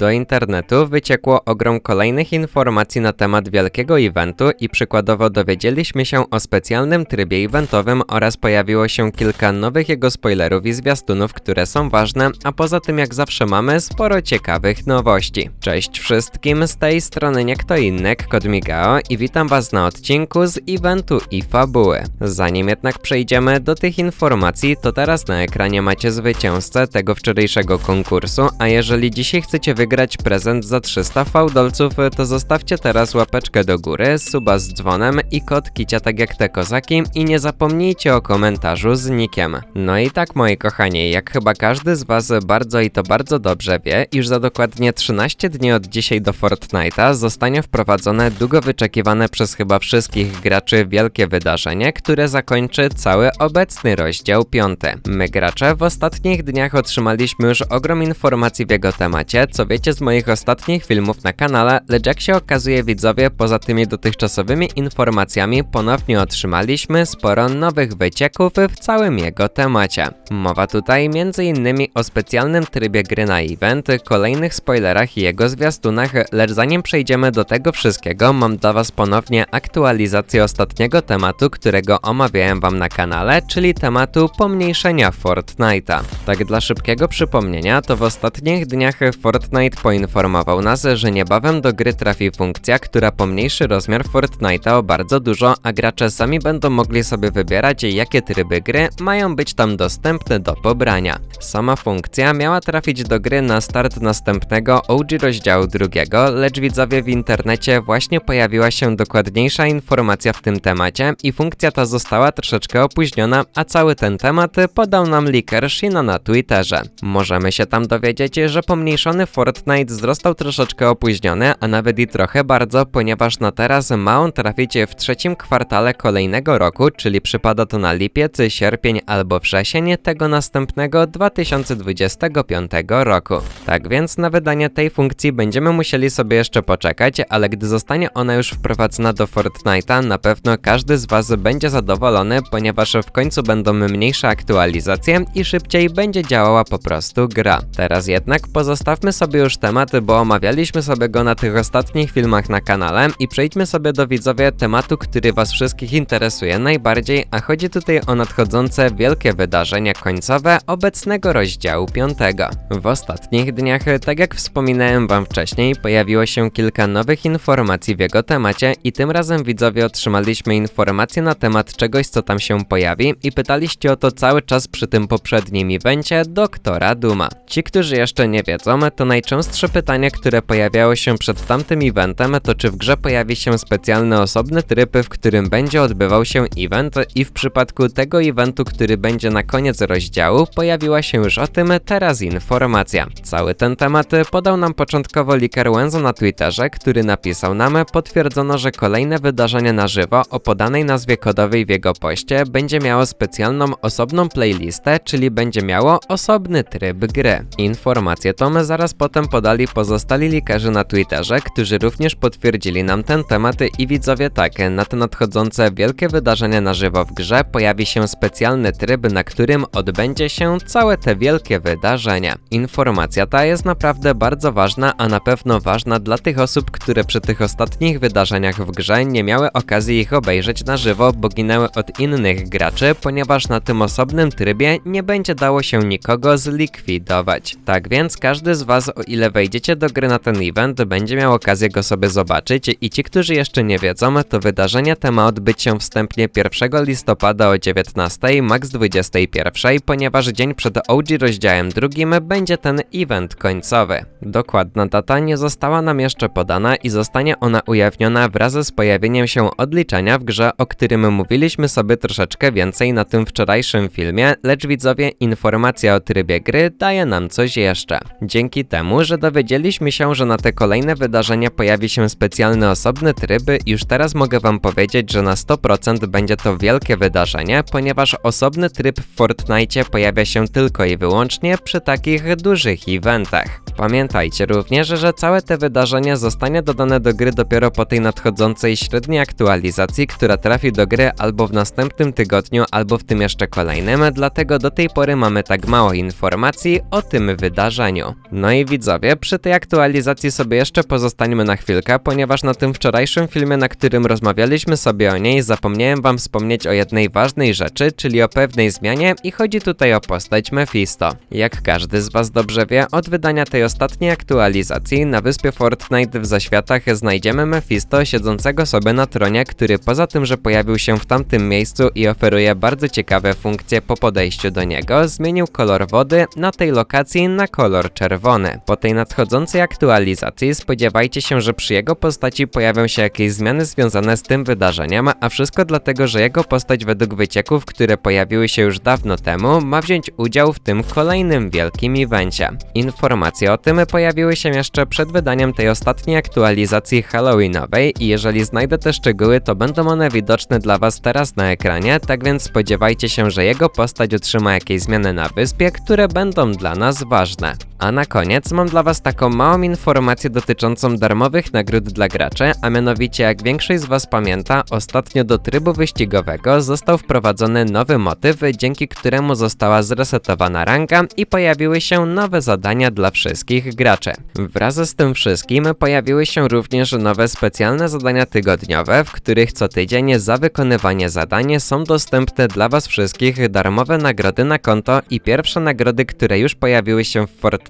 Do internetu wyciekło ogrom kolejnych informacji na temat wielkiego eventu i przykładowo dowiedzieliśmy się o specjalnym trybie eventowym oraz pojawiło się kilka nowych jego spoilerów i zwiastunów, które są ważne, a poza tym jak zawsze mamy sporo ciekawych nowości. Cześć wszystkim, z tej strony nie kto inny, Kod Migao i witam was na odcinku z eventu i fabuły. Zanim jednak przejdziemy do tych informacji, to teraz na ekranie macie zwycięzcę tego wczorajszego konkursu, a jeżeli dzisiaj chcecie wygrać prezent za 300 fałdolców, to zostawcie teraz łapeczkę do góry, suba z dzwonem i kod kicia tak jak te kozaki i nie zapomnijcie o komentarzu z nikiem. No i tak moi kochani, jak chyba każdy z was bardzo i to bardzo dobrze wie, iż za dokładnie 13 dni od dzisiaj do Fortnite'a zostanie wprowadzone długo wyczekiwane przez chyba wszystkich graczy wielkie wydarzenie, które zakończy cały obecny rozdział 5. My gracze w ostatnich dniach otrzymaliśmy już ogrom informacji w jego temacie, co wiecie z moich ostatnich filmów na kanale, lecz jak się okazuje widzowie, poza tymi dotychczasowymi informacjami ponownie otrzymaliśmy sporo nowych wycieków w całym jego temacie. Mowa tutaj m.in. o specjalnym trybie gry na event, kolejnych spoilerach i jego zwiastunach, lecz zanim przejdziemy do tego wszystkiego, mam dla was ponownie aktualizację ostatniego tematu, którego omawiałem wam na kanale, czyli tematu pomniejszenia Fortnite'a. Tak dla szybkiego przypomnienia, to w ostatnich dniach Fortnite poinformował nas, że niebawem do gry trafi funkcja, która pomniejszy rozmiar Fortnite'a o bardzo dużo, a gracze sami będą mogli sobie wybierać, jakie tryby gry mają być tam dostępne do pobrania. Sama funkcja miała trafić do gry na start następnego OG rozdziału drugiego, lecz widzowie w internecie właśnie pojawiła się dokładniejsza informacja w tym temacie i funkcja ta została troszeczkę opóźniona, a cały ten temat podał nam leaker Shina na Twitterze. Możemy się tam dowiedzieć, że pomniejszony Fortnite został troszeczkę opóźniony, a nawet i trochę bardzo, ponieważ na teraz ma on trafić w trzecim kwartale kolejnego roku, czyli przypada to na lipiec, sierpień albo wrzesień tego następnego 2025 roku. Tak więc na wydanie tej funkcji będziemy musieli sobie jeszcze poczekać, ale gdy zostanie ona już wprowadzona do Fortnite'a, na pewno każdy z Was będzie zadowolony, ponieważ w końcu będą mniejsze aktualizacje i szybciej będzie działała po prostu gra. Teraz jednak pozostawmy sobie już temat, bo omawialiśmy sobie go na tych ostatnich filmach na kanale i przejdźmy sobie do widzowie tematu, który Was wszystkich interesuje najbardziej, a chodzi tutaj o nadchodzące wielkie wydarzenia końcowe obecnego rozdziału 5. W ostatnich dniach, tak jak wspominałem Wam wcześniej, pojawiło się kilka nowych informacji w jego temacie i tym razem widzowie otrzymaliśmy informacje na temat czegoś, co tam się pojawi i pytaliście o to cały czas przy tym poprzednim evencie doktora Duma. Ci, którzy jeszcze nie wiedzą, to najczęstsze pytanie, które pojawiało się przed tamtym eventem, to czy w grze pojawi się specjalny osobny tryb, w którym będzie odbywał się event i w przypadku tego eventu, który będzie na koniec rozdziału, pojawiła się już o tym teraz informacja. Cały ten temat podał nam początkowo Liker Wenzo na Twitterze, który napisał nam, potwierdzono, że kolejne wydarzenie na żywo o podanej nazwie kodowej w jego poście będzie miało specjalną osobną playlistę, czyli będzie miało osobny tryb gry. Informację tą zaraz potem podali pozostali likerzy na Twitterze, którzy również potwierdzili nam ten temat i widzowie tak, na te nadchodzące wielkie wydarzenia na żywo w grze pojawi się specjalny tryb, na którym odbędzie się całe te wielkie wydarzenia. Informacja ta jest naprawdę bardzo ważna, a na pewno ważna dla tych osób, które przy tych ostatnich wydarzeniach w grze nie miały okazji ich obejrzeć na żywo, bo ginęły od innych graczy, ponieważ na tym osobnym trybie nie będzie dało się nikogo zlikwidować. Tak więc każdy z Was, o ile wejdziecie do gry na ten event, będzie miał okazję go sobie zobaczyć i ci, którzy jeszcze nie wiedzą, to wydarzenie te ma odbyć się wstępnie 1 listopada o 19, max 21, ponieważ dzień przed OG rozdziałem drugim będzie ten event końcowy. Dokładna data nie została nam jeszcze podana i zostanie ona ujawniona wraz z pojawieniem się odliczania w grze, o którym mówiliśmy sobie troszeczkę więcej na tym wczorajszym filmie, lecz widzowie informacja o trybie gry daje nam coś jeszcze. Dzięki temu, że dowiedzieliśmy się, że na te kolejne wydarzenia pojawi się specjalny osobny tryb, już teraz mogę wam powiedzieć, że na 100% będzie to wielkie wydarzenie, ponieważ osobny tryb w Fortnite pojawia się tylko i wyłącznie przy takich dużych eventach. Pamiętajcie również, że całe te wydarzenie zostanie dodane do gry dopiero po tej nadchodzącej średniej aktualizacji, która trafi do gry albo w następnym tygodniu, albo w tym jeszcze kolejnym, dlatego do tej pory mamy tak mało informacji o tym wydarzeniu. No i widzowie, widzowie, przy tej aktualizacji sobie jeszcze pozostańmy na chwilkę, ponieważ na tym wczorajszym filmie, na którym rozmawialiśmy sobie o niej, zapomniałem wam wspomnieć o jednej ważnej rzeczy, czyli o pewnej zmianie i chodzi tutaj o postać Mephisto. Jak każdy z was dobrze wie, od wydania tej ostatniej aktualizacji na wyspie Fortnite w zaświatach znajdziemy Mephisto siedzącego sobie na tronie, który poza tym, że pojawił się w tamtym miejscu i oferuje bardzo ciekawe funkcje po podejściu do niego, zmienił kolor wody na tej lokacji na kolor czerwony. Po tej nadchodzącej aktualizacji spodziewajcie się, że przy jego postaci pojawią się jakieś zmiany związane z tym wydarzeniem, a wszystko dlatego, że jego postać według wycieków, które pojawiły się już dawno temu, ma wziąć udział w tym kolejnym wielkim evencie. Informacje o tym pojawiły się jeszcze przed wydaniem tej ostatniej aktualizacji Halloweenowej i jeżeli znajdę te szczegóły, to będą one widoczne dla Was teraz na ekranie, tak więc spodziewajcie się, że jego postać otrzyma jakieś zmiany na wyspie, które będą dla nas ważne. A na koniec mam dla Was taką małą informację dotyczącą darmowych nagród dla graczy, a mianowicie jak większość z Was pamięta, ostatnio do trybu wyścigowego został wprowadzony nowy motyw, dzięki któremu została zresetowana ranga i pojawiły się nowe zadania dla wszystkich graczy. Wraz z tym wszystkim pojawiły się również nowe specjalne zadania tygodniowe, w których co tydzień za wykonywanie zadań są dostępne dla Was wszystkich darmowe nagrody na konto i pierwsze nagrody, które już pojawiły się w Fortnite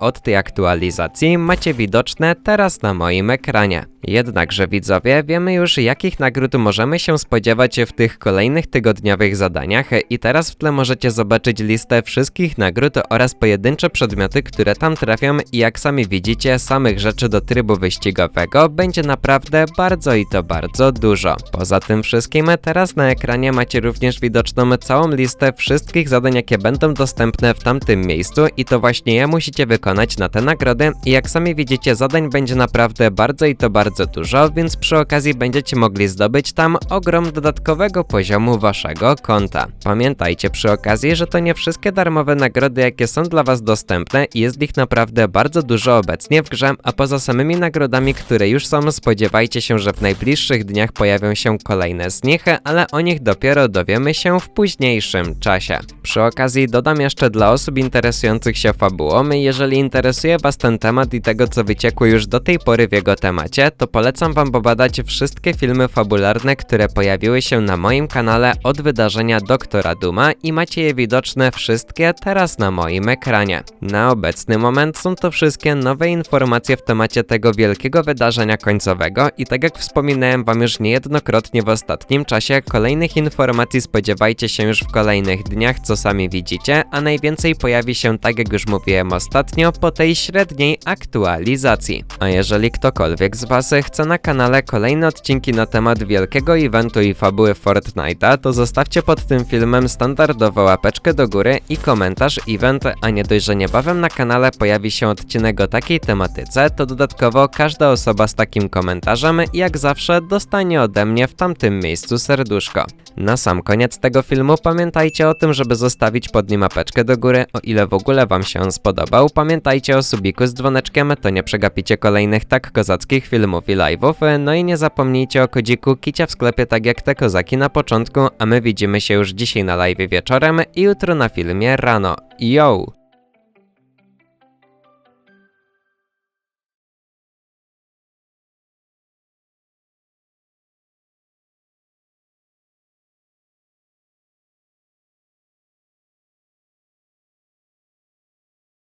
od tej aktualizacji macie widoczne teraz na moim ekranie. Jednakże widzowie, wiemy już jakich nagród możemy się spodziewać w tych kolejnych tygodniowych zadaniach i teraz w tle możecie zobaczyć listę wszystkich nagród oraz pojedyncze przedmioty, które tam trafią i jak sami widzicie, samych rzeczy do trybu wyścigowego będzie naprawdę bardzo i to bardzo dużo. Poza tym wszystkim teraz na ekranie macie również widoczną całą listę wszystkich zadań, jakie będą dostępne w tamtym miejscu i to właśnie je musicie wykonać na te nagrody i jak sami widzicie zadań będzie naprawdę bardzo i to bardzo dużo, więc przy okazji będziecie mogli zdobyć tam ogrom dodatkowego poziomu waszego konta. Pamiętajcie przy okazji, że to nie wszystkie darmowe nagrody, jakie są dla was dostępne i jest ich naprawdę bardzo dużo obecnie w grze, a poza samymi nagrodami, które już są, spodziewajcie się, że w najbliższych dniach pojawią się kolejne z nich, ale o nich dopiero dowiemy się w późniejszym czasie. Przy okazji dodam jeszcze dla osób interesujących się fabułą, jeżeli interesuje was ten temat i tego, co wyciekło już do tej pory w jego temacie, to polecam wam pobadać wszystkie filmy fabularne, które pojawiły się na moim kanale od wydarzenia Doktora Duma i macie je widoczne wszystkie teraz na moim ekranie. Na obecny moment są to wszystkie nowe informacje w temacie tego wielkiego wydarzenia końcowego i tak jak wspominałem wam już niejednokrotnie w ostatnim czasie, kolejnych informacji spodziewajcie się już w kolejnych dniach, co sami widzicie, a najwięcej pojawi się, tak jak już mówiłem ostatnio, po tej średniej aktualizacji. A jeżeli ktokolwiek z was chce na kanale kolejne odcinki na temat wielkiego eventu i fabuły Fortnite'a, to zostawcie pod tym filmem standardowo łapeczkę do góry i komentarz event, a nie dość, że niebawem na kanale pojawi się odcinek o takiej tematyce, to dodatkowo każda osoba z takim komentarzem jak zawsze dostanie ode mnie w tamtym miejscu serduszko. Na sam koniec tego filmu pamiętajcie o tym, żeby zostawić pod nim apeczkę do góry, o ile w ogóle wam się on spodobał. Pamiętajcie o subiku z dzwoneczkiem, to nie przegapicie kolejnych tak kozackich filmów i live'ów. No i nie zapomnijcie o kodziku kicia w sklepie tak jak te kozaki na początku, a my widzimy się już dzisiaj na live wieczorem i jutro na filmie rano. Yo!